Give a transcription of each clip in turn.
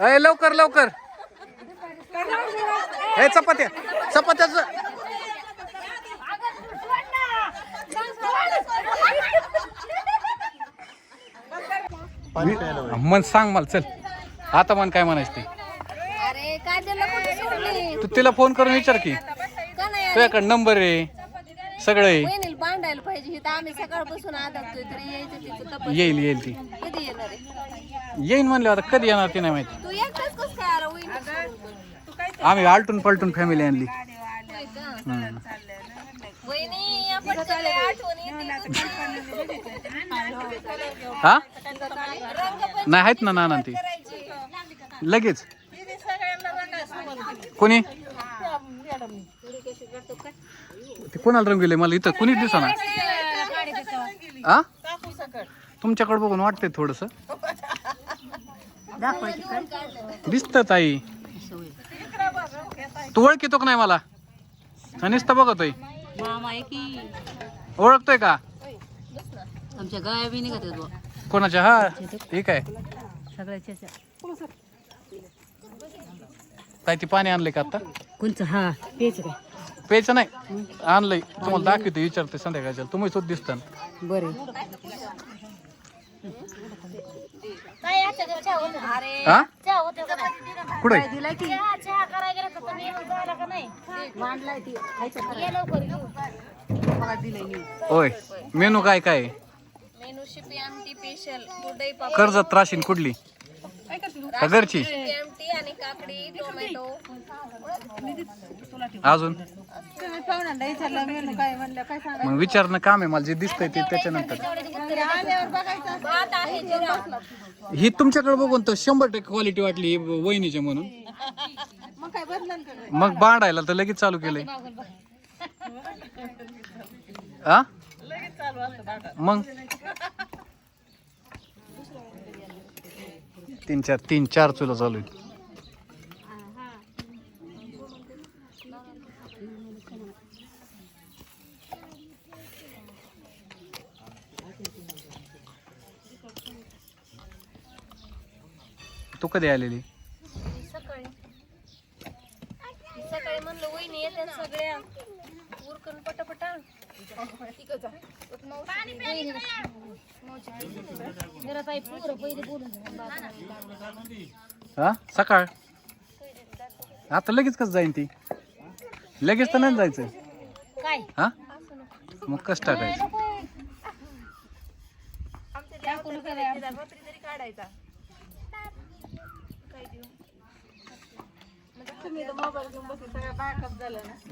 अय लवकर लवकर. हे चपात्या चपात्याच मन सांग मला चल. आता मन काय म्हणायचं ते? अरे काय त्याला कुठे सोडली? तू तिला फोन करून विचार की. का नाही तुझ्याकडे नंबर आहे सगळं आहे. पाहिजे हे तर आम्ही सकाळपासून आदळतोय तरी यायचं तिचं तपास येईल येईल ती. कधी येणार आहे? येईन म्हणले आता कधी येणार ती नाही माहिती. तू एकटाच कस काय आला वहिनी? आम्ही आलटून पलटून फॅमिली आणली. होय का? हम्म. वहिनी आपण सगळे आठवण येते हा? रंग पण नाही आहेत ना नाना ती लगेच. कोणी? ते कोणाला रंगविले मला इथं कोणीच दिसना. आ? तुमच्याकडे बघून वाटतंय थोडस. दिसत ताई. तू ओळखीतो का नाही मला? नुसतं बघतोय की. ओळखतोय का? आमच्या गाया बी निघत आहेत बुवा. कोणाच्या? हा ठीक आहे सगळ्याच्या. ताई ती पाणी आणलंय का आता? कोणचं? हा पेच प्यायचं नाही. आणलंय. तुम्हाला दाखवते विचारते संध्याकाळच्या तुम्ही सुद्धा दिसता बरे. अरे. हा कुठे? होय. मेनू काय काय? आहे? मेनू शिपी आमटी स्पेशल कुरडई पापड. कर्जत राशीन कुठली? का घरची? शिपी आमटी आणि काकडी टोमॅटो. अजून? मग विचारणं काम आहे मला जे दिसतंय ते त्याच्यानंतर. ही तुमच्याकडे बघून तर शंभर टक्के क्वालिटी वाटली ही वहिनीच्या म्हणून. मग बांधायला तर लगेच चालू केलंय. मग? तीन चार तीन चार चुला चालू आहे कधी आलेली? सकाळी. सकाळी म्हणलं वहिनी येते ना सगळ्या. उरकून पटापटा हा? सकाळ? आता लगेच कसं जाईन ती? लगेच तर नाही जायचं काय? हा? मग कसं टाकायचं रात्री तरी काढायचा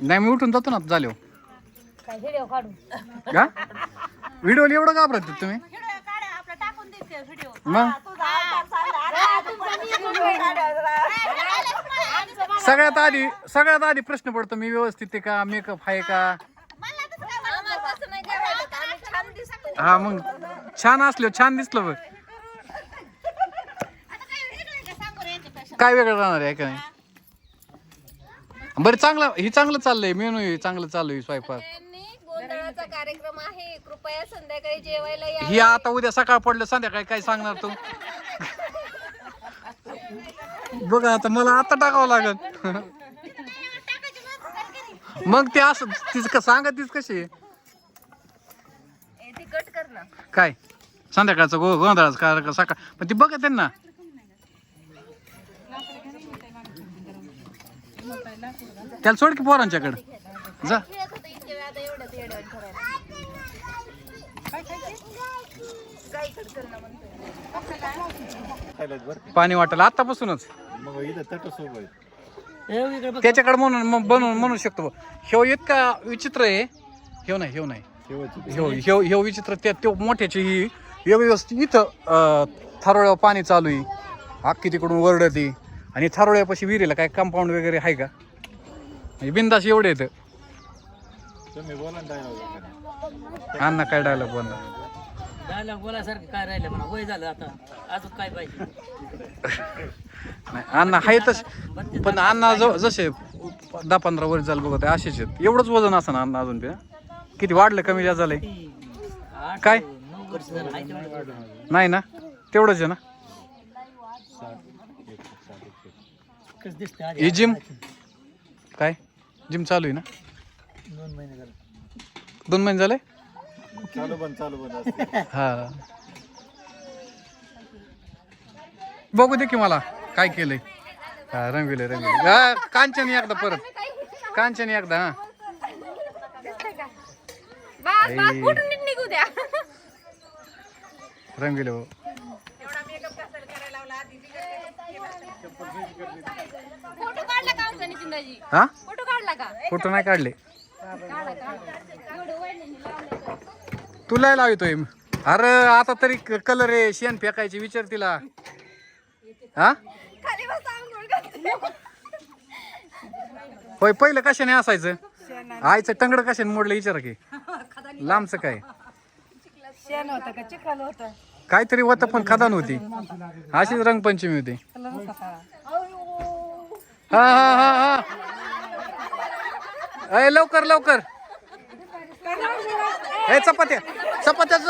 नाही मी उठून जातो ना झाले काय व्हिडिओ काढू? का व्हिडिओ एवढं घाबरत तुम्ही? मग? सगळ्यात आधी सगळ्यात आधी प्रश्न पडतो मी व्यवस्थित आहे का मेकअप आहे का? हा मग छान असलो छान दिसलं बघ. काय वेगळं राहणार आहे का नाही बरं चांगलं ही चांगलं चाललंय मेनू हे चांगलं चालू आहे स्वयंपाक. त्यांनी गोंधळाचा कार्यक्रम आहे. कृपया संध्याकाळी जेवायला या. ही आता उद्या सकाळ पडलं संध्याकाळी काय सांगणार तू? बघा आता मला आता टाकावं लागत मग ते असं तिचं का सांगा तीच कशी आहे? ए, ती कट कर ना. काय? संध्याकाळचं गो गोंधळाचं कार्यक्रम सकाळ पण ती बघत आहे ना त्याला सोड की पोरांच्याकडे. जा. पाणी वाटेल आतापासूनच त्याच्याकडे म्हणून बनवून म्हणू शकतो ह्यो इतका विचित्र आहे. ह्यो नाही ह्यो नाही. ह्यो ह्यो ह्यो विचित्र त्या त्यो मोठ्याची ही व्यवस्थित इथं थारोळ्यावर पाणी चालू आहे. अख्खी तिकडून वरडती. आणि थारोळ्यापाशी विहिरीला काय कंपाऊंड वगैरे आहे का? म्हणजे बिंदास एवढे आहेत. तुम्ही ना काय डायलॉग बोल डायलॉग बोलासारखं काय राहिलं म्हणा? वय झालं आता. अजून काय पाहिजे? नाही अण्णा आहे तस पण अण्णा जसे दहा पंधरा वर्ष झालं बघत आहे असेच आहेत. एवढंच वजन असं ना अण्णा अजून पे किती वाढलं कमी जास्त झालंय? काय? झालं आहे नाही ना? तेवढंच आहे ना? ही जिम काय? जिम चालू आहे ना? दोन महिने झाले. दोन महिने झाले? चालू बंद चालू असते. हा. बघू दे की मला काय केलंय. हा रंगविले रंगविले हा कांचन एकदा परत. कांचन एकदा हा. बस आई. बस कुठून नीट निघू द्या? रंगविले हो फोटो काढला का आमचा नितीनदाजी हा? फोटो काढला का? फोटो नाही काढले. काढा काढा. एवढं वडिलांनी लावलं तुला लावतोय अरे आता तरी कलर आहे शेण फेकायची विचार तिला. हा? खाली बस आंघोळ करते. होय पहिलं कशाने असायचं? आईचं टंगड कशाने मोडलं विचारा की. लांबचं काय? शेण होतं का? चिखल होतं. काहीतरी होतं पण खदान होती. अशीच रंगपंचमी होती. हा हा हा हा. अय लवकर लवकर. हे चपात्या चपात्याच.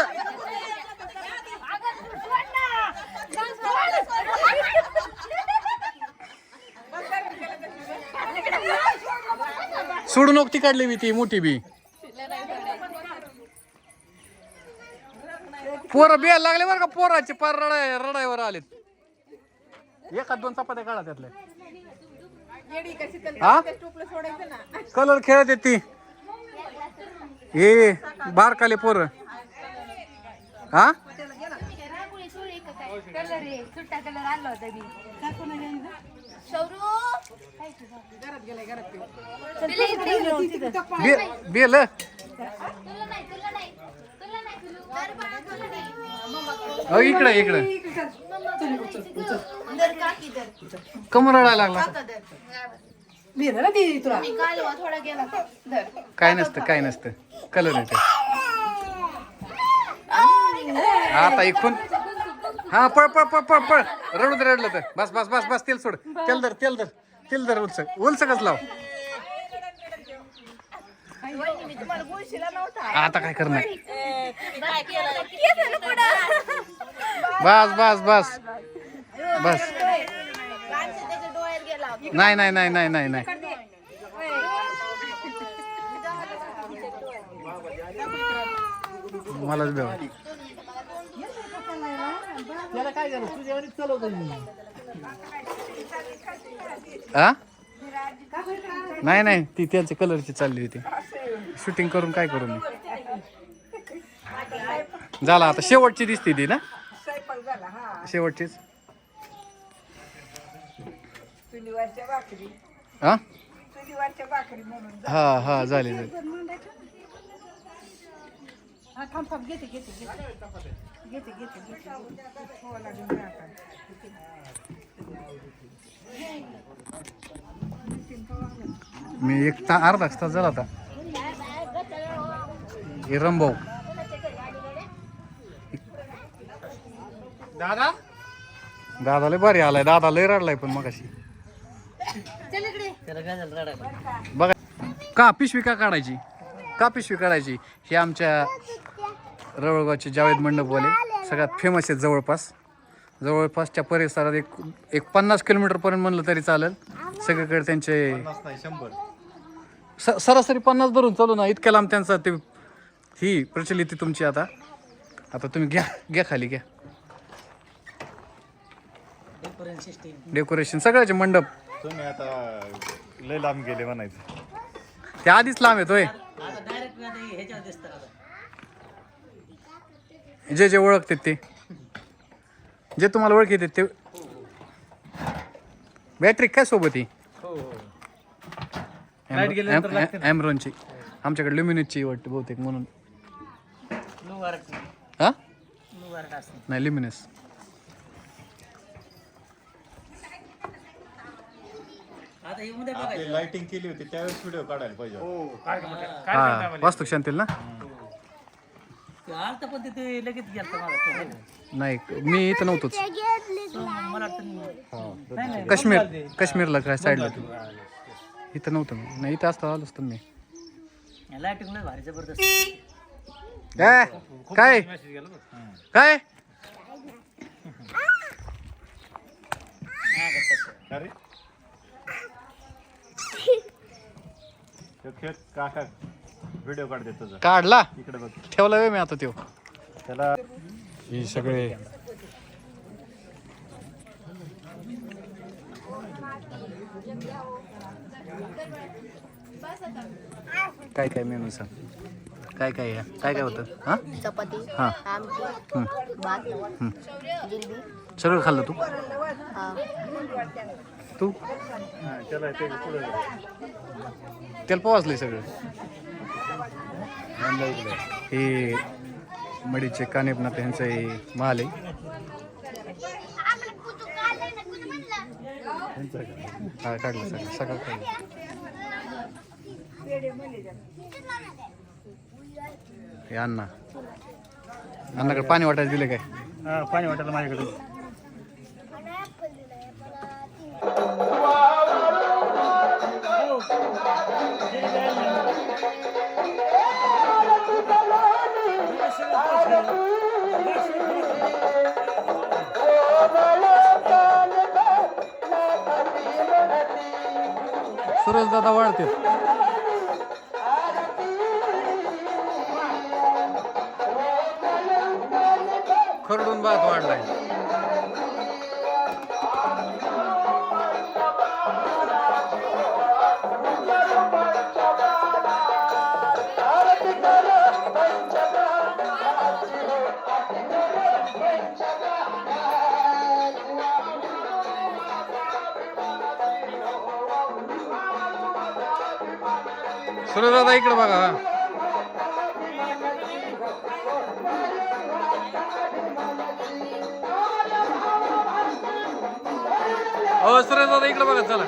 सोडून नको ती काढली मी ती मोठी बी. पोरं बिया लागले बरं का पोराचे पार रडाय रडायवर आलेत. एखाद दोन चपात्या काढा त्यातल्या. हा? कलर खेळत येत ती. हे बारकाले पोर. हा? कलर सुट्टा कलर आणला होता मी बेल. तुला नाही तुला नाही तुला नाही तुला बाळा, तुला नाही. अहो इकडे इकडे. कमर रडायला लागला तुला. काय नसतं काय नसतं. कलर येते. आता इकून. हा पळ पळ पळ पळ पळ. रडू दे रडलं तर. बस बस बस बस तेल सोड. तेल धर तेल धर. तेल धर उलच उलच कस लाव? आता काय करणार. बस बस बस. बस. नाही नाही नाही नाही नाही नाही. मलाच बेव. हा? नाही नाही. ती त्यांच्या कलरची चालली होती. शूटिंग करून काय करू मी? झाला आता. शेवटची दिसते ती ना? शेवटचीच? हा हा हा झाली झाली. घेते घेते घेते. हो आता. मी एक ता अर्धा तास झाला आता. हे रंभाऊ दादा? दादा लय भारी आलाय. दादा लय रडलाय पण मग अशी त्याला काय झालं? रडायला बघा. का पिशवी का काढायची? का पिशवी काढायची? हे आमच्या रवळगावचे जावेद मंडपवाले सगळ्यात फेमस आहेत जवळपास. जवळपासच्या परिसरात एक एक पन्नास किलोमीटरपर्यंत म्हणलं तरी चालेल. सगळीकडे त्यांचे शंभर. स सरासरी पन्नास धरून चालू ना इतक्या लांब त्यांचा ते ही प्रचलित आहे तुमची आता. आता तुम्ही घ्या घ्या खाली घ्या. डेकोरेशन सगळ्याचे मंडप. तुम्ही आता लय लांब गेले म्हणायचं. ते आधीच लांब येतोय आता डायरेक्ट ह्याच्यावर दिसतं आता जे जे ओळखतात ते. जे तुम्हाला ओळख येते ते. बॅटरी काय सोबत ही ॲमरॉनची आमच्याकडे ल्युमिनेटची वाटते बहुतेक म्हणून. हा? नाही ल्युमिनस हे लाइटिंग केली होती त्यावेळेस व्हिडिओ काढायला पाहिजे. हा वास्तू शांतील ना? नाही मी इथं नव्हतोच. काश्मीर काश्मीरला काय साईडला तू. इथं नव्हतं मी. नाही इथं असतो आलो असतो मी. काय? काय? काय खेळ का? व्हिडिओ काढते तुझा. काढला? इकडे बघ. ठेवला वे मी आता त्यो. त्याला ही सगळे. काय काय मेनू सांग काय काय आहे? काय काय होतं? हा? चपाती हा. आमटी हं. भात जिलबी. सगळं खाल्लं तू? हा. तू? हा, त्याला ते पुढे सगळं. हे मडीचे कानेपना त्यांचं हे माल आहे. हा काढलं सगळं सगळं काढलं. हे अण्णा. अण्णाकडे पाणी वाटायला दिलं काय? पाणी वाटायला माझ्याकडे. दादा वाढते खरडून भात वाढलाय. सुरज इकडे बघा. हो सुरज इकडे बघा चला.